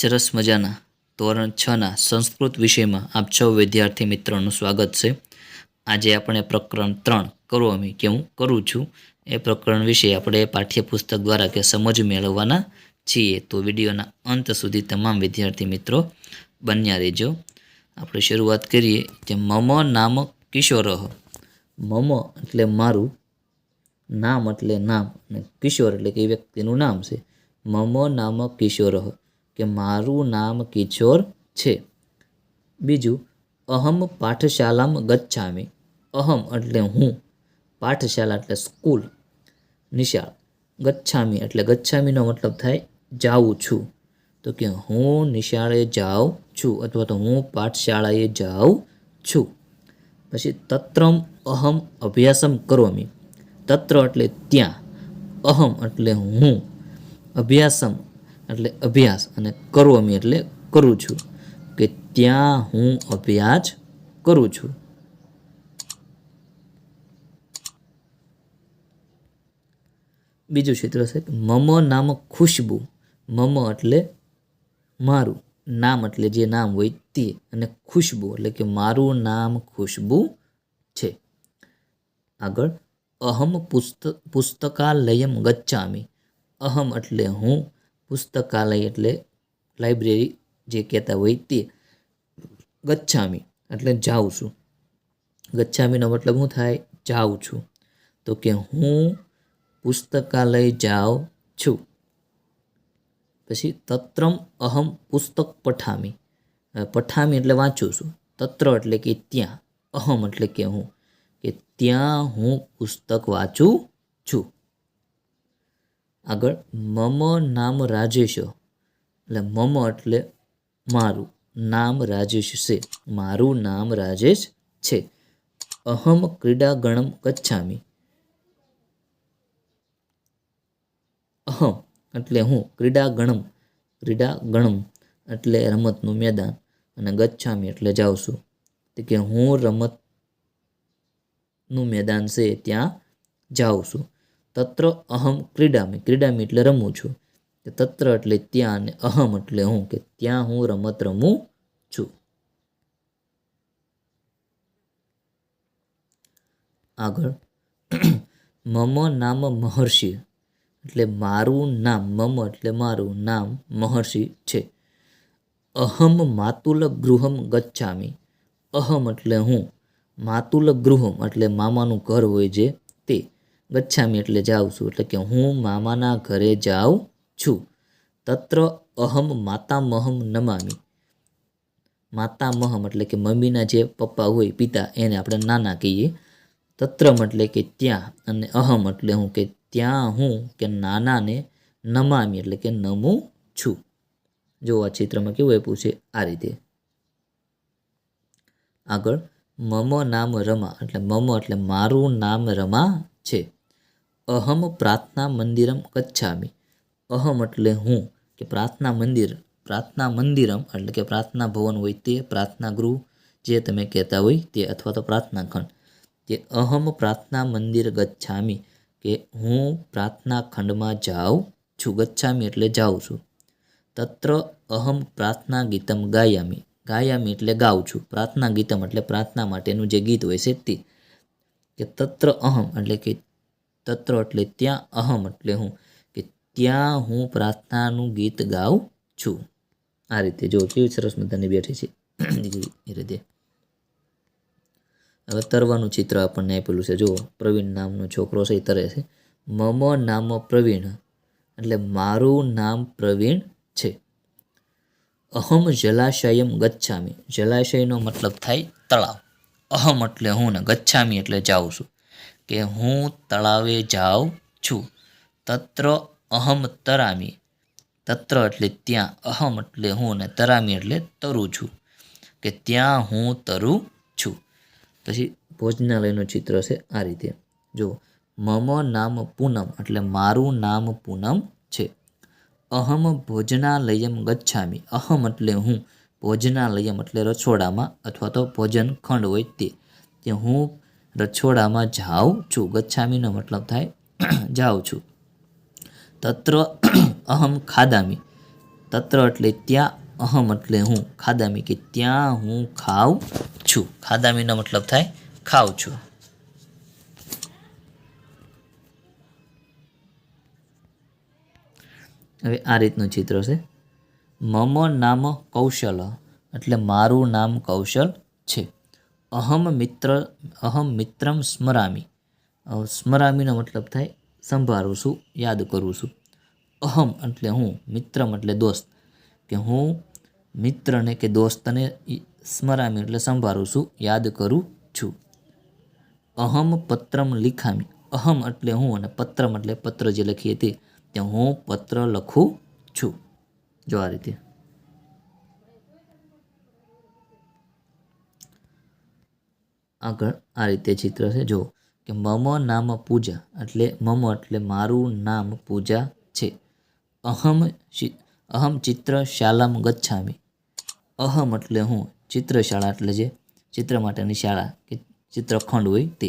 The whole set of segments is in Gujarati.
સરસ મજાના ધોરણ છના સંસ્કૃત વિષયમાં આપ સૌ વિદ્યાર્થી મિત્રોનું સ્વાગત છે. આજે આપણે પ્રકરણ ત્રણ કરો અમે કે હું કરું છું. એ પ્રકરણ વિશે આપણે પાઠ્યપુસ્તક દ્વારા કે સમજ મેળવવાના છીએ. તો વિડીયોના અંત સુધી તમામ વિદ્યાર્થી મિત્રો બન્યા રહેજો. આપણે શરૂઆત કરીએ કે મમ નામ કિશોર. મમ એટલે મારું, નામ એટલે નામ અને કિશોર એટલે કે એ વ્યક્તિનું નામ છે. મમ નામ કિશોર. કે મારું નામ કિશોર છે. બીજું, અહમ પાઠશાલામ ગચ્છામી. અહમ એટલે હું. પાઠશાલા એટલે સ્કૂલ. નિશાળ. ગચ્છામી એટલે ગચ્છામીનો મતલબ થાય જાઉં છું. તો કે હું નિશાળે જાઉં છું અથવા તો હું પાઠશાળાએ જાઉં છું. પછી તત્રમ અહમ અભ્યાસમ કરોમી. તત્ર એટલે ત્યાં. અહમ એટલે હું. અભ્યાસમ એટલે અભ્યાસ અને કરવમી એટલે કરું છું. કે ત્યાં હું અભ્યાસ કરું છું. બીજું ચિત્ર છે મમ નામ ખુશ્બુ. મમ એટલે મારું. નામ એટલે જે નામ હોય તે અને ખુશ્બુ એટલે કે મારું નામ ખુશ્બુ છે. આગળ, અહમ પુસ્ત, પુસ્તકાલયમ ગચ્છામી. અહમ એટલે હું પુસ્તકાલય એટલે લાઇબ્રેરી જે કહેતા હોય તે ગચ્છામી એટલે જાઉં છું. ગચ્છામીનો મતલબ શું થાય જાઉં છું. તો કે હું પુસ્તકાલય જાઉં છું. પછી તત્રમ અહમ પુસ્તક પઠામી. પઠામી એટલે વાંચું છું. તત્ર એટલે કે ત્યાં. અહમ એટલે કે હું. કે ત્યાં હું પુસ્તક વાંચું છું. આગળ મમ નામ રાજેશ. એટલે મમ એટલે મારું. નામ રાજેશ છે. મારું નામ રાજેશ છે. અહમ ક્રીડાગણમ ગચ્છામી. અહમ એટલે હું ક્રીડાગણમ. ક્રીડાગણમ એટલે રમતનું મેદાન અને ગચ્છામી એટલે જાઉં છું. કે હું રમતનું મેદાન છે ત્યાં જાઉં છું. તત્ર અહમ ક્રીડામી. ક્રીડામી એટલે રમું છું. કે તત્ર એટલે ત્યાં અને અહમ એટલે હું. કે ત્યાં હું રમત રમું છું. આગળ. મમ નામ મહર્ષિ. એટલે મારું નામ, મમ એટલે મારું નામ મહર્ષિ છે. અહમ માતુલ ગૃહમ ગચ્છામી. અહમ એટલે હું. માતુલ ગૃહમ એટલે મામાનું ઘર હોય જે ગચ્છામી એટલે જાઉં છું. એટલે કે હું મામાના ઘરે જાઉં છું. તત્ર અહમ માતામહમ નમામી. માતામહમ એટલે કે મમ્મીના જે પપ્પા હોય, પિતા, એને આપણે નાના કહીએ. તત્રમ એટલે કે ત્યાં અને અહમ એટલે હું કે ત્યાં હું કે નાનાને નમામી એટલે કે નમું છું. જો આ ચિત્રમાં કેવું આપ્યું છે? આ રીતે. આગળ, મમ નામ રમા. એટલે મમ એટલે મારું નામ રમા છે. અહમ પ્રાર્થના મંદિરમ કચ્છામી અહમ એટલે હું, કે પ્રાર્થના મંદિર, પ્રાર્થના મંદિરમ એટલે કે પ્રાર્થના ભવન હોય તે પ્રાર્થના ગૃહ જે તમે કહેતા હોય તે અથવા તો પ્રાર્થના ખંડ તે અહમ પ્રાર્થના મંદિર ગચ્છામી, કે હું પ્રાર્થના ખંડમાં જાઉં છું, ગચ્છામી એટલે જાઉં છું. તત્ર અહમ પ્રાર્થના ગીતમ ગાયામી. ગાયામી એટલે ગાઉં છું. પ્રાર્થના ગીતમ એટલે પ્રાર્થના માટેનું જે ગીત હોય છે તે. કે તત્ર અહમ એટલે કે તત્ર એટલે ત્યાં અહમ એટલે હું, કે ત્યાં હું પ્રાર્થનાનું ગીત ગાઉં છું. આ રીતે જો કેવી સરસ મજાની બેઠી છે. એ રીતે. હવે તરવાનું ચિત્ર આપણને આપેલું છે. જુઓ, પ્રવીણ નામનો છોકરો છે, એ તરે છે. મમ નામ પ્રવીણ, એટલે મારું નામ પ્રવીણ છે. અહમ જલાશયમ ગચ્છામી. જલાશયનો મતલબ થાય તળાવ. અહમ એટલે હું ને ગચ્છામી એટલે જાઉં છું. કે હું તળાવે જાઉં છું. તત્ર અહમ તરામી. તત્ર એટલે ત્યાં અહમ એટલે હું અને તરામી એટલે તરું છું. કે ત્યાં હું તરું છું. પછી ભોજનાલયનું ચિત્ર છે આ રીતે. જો મમ નામ પૂનમ એટલે મારું નામ પૂનમ છે. અહમ ભોજનાલયમ ગચ્છામી. અહમ એટલે હું. ભોજનાલયમ એટલે રસોડામાં અથવા તો ભોજન ખંડ હોય તે. હું રસોડામાં જાઉં છું. ગચ્છામીનો મતલબ થાય, જાઉં છું. તત્ર અહમ ખાદામી. તત્ર એટલે ત્યાં અહમ એટલે હું. ખાદામી કે ત્યાં હું ખાઉં છું. ખાદામીનો મતલબ થાય, ખાઉં છું. હવે આ રીતનું ચિત્ર છે. મમ નામ કૌશલ, એટલે મારું નામ કૌશલ છે. અહમ મિત્ર, અહમ મિત્રમ સ્મરામી. સ્મરામીનો મતલબ થાય, સંભાળું છું, યાદ કરું છું. અહમ એટલે હું, મિત્રમ એટલે દોસ્ત. કે હું મિત્રને કે દોસ્તને સ્મરામી એટલે સંભાળું છું, યાદ કરું છું. અહમ પત્રમ લિખામી. અહમ એટલે હું અને પત્રમ એટલે પત્ર જે લખીએ તે હું પત્ર લખું છું. જો આ રીતે. આગળ આ રીતે ચિત્ર છે. જો કે મમ નામ પૂજા એટલે મમ એટલે મારું નામ પૂજા છે. અહમ અહમ ચિત્ર શાલામ ગચ્છામી. અહમ એટલે હું, ચિત્રશાળા એટલે જે ચિત્ર માટેની શાળા કે ચિત્રખંડ હોય તે,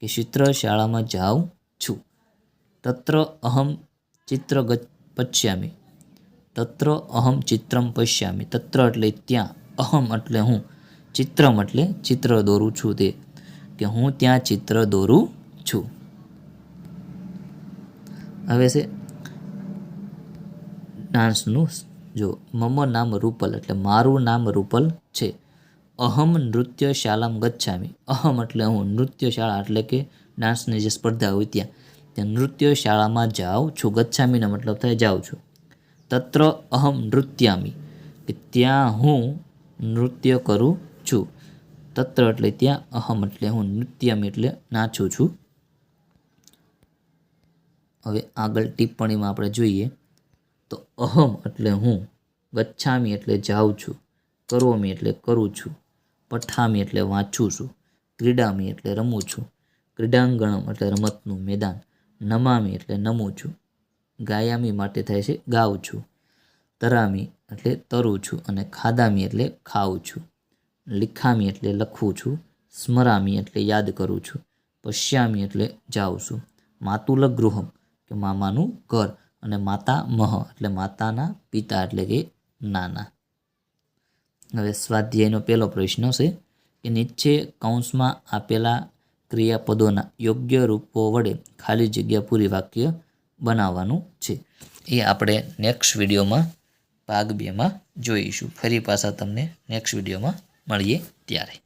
કે ચિત્ર શાળામાં જાઉં છું. તત્ર અહમ ચિત્ર પશ્યામી. તત્ર અહમ ચિત્રમ પશ્યામી. તત્ર એટલે ત્યાં. અહમ એટલે હું ચિત્રમ એટલે ચિત્ર દોરું છું તે, કે હું ત્યાં ચિત્ર દોરું છું. હવે છે, ડાન્સનું જો, મમ નામ રૂપલ એટલે મારું નામ રૂપલ છે. અહમ નૃત્ય શાલામ ગચ્છામી. અહમ એટલે હું નૃત્ય શાળા એટલે કે ડાન્સની જે સ્પર્ધા હોય ત્યાં ત્યાં નૃત્ય શાળામાં જાઉં છું. ગચ્છામીનો મતલબ થાય જાઉં છું. તત્ર અહમ નૃત્યામી, કે ત્યાં હું નૃત્ય કરું છું. તત્ર એટલે ત્યાં અહમ એટલે હું નૃત્યમ એટલે નાચું છું. હવે આગળ ટિપ્પણીમાં આપણે જોઈએ તો અહમ એટલે હું, ગચ્છામી એટલે જાઉં છું, કરોમી એટલે કરું છું, પઠામી એટલે વાંચું છું, ક્રીડામી એટલે રમું છું, ક્રીડાંગણમ એટલે રમતનું મેદાન, નમામી એટલે નમું છું, ગાયામી માટે થાય છે ગાઉં છું, તરામી એટલે તરું છું અને ખાદામી એટલે ખાઉં છું. લિખામી એટલે લખું છું, સ્મરામી એટલે યાદ કરું છું, પશ્યામી એટલે જાઉં છું. માતુલ ગૃહમ કે મામાનું ઘર અને માતા મહ એટલે માતાના પિતા એટલે કે નાના. હવે સ્વાધ્યાયનો પહેલો પ્રશ્ન છે કે નીચે કૌંસમાં આપેલા ક્રિયાપદોના યોગ્ય રૂપો વડે ખાલી જગ્યા પૂરી વાક્ય બનાવવાનું છે. એ આપણે નેક્સ્ટ વિડીયોમાં, ભાગ બેમાં જોઈશું. ફરી પાછા તમને નેક્સ્ટ વિડીયોમાં મળીએ ત્યારે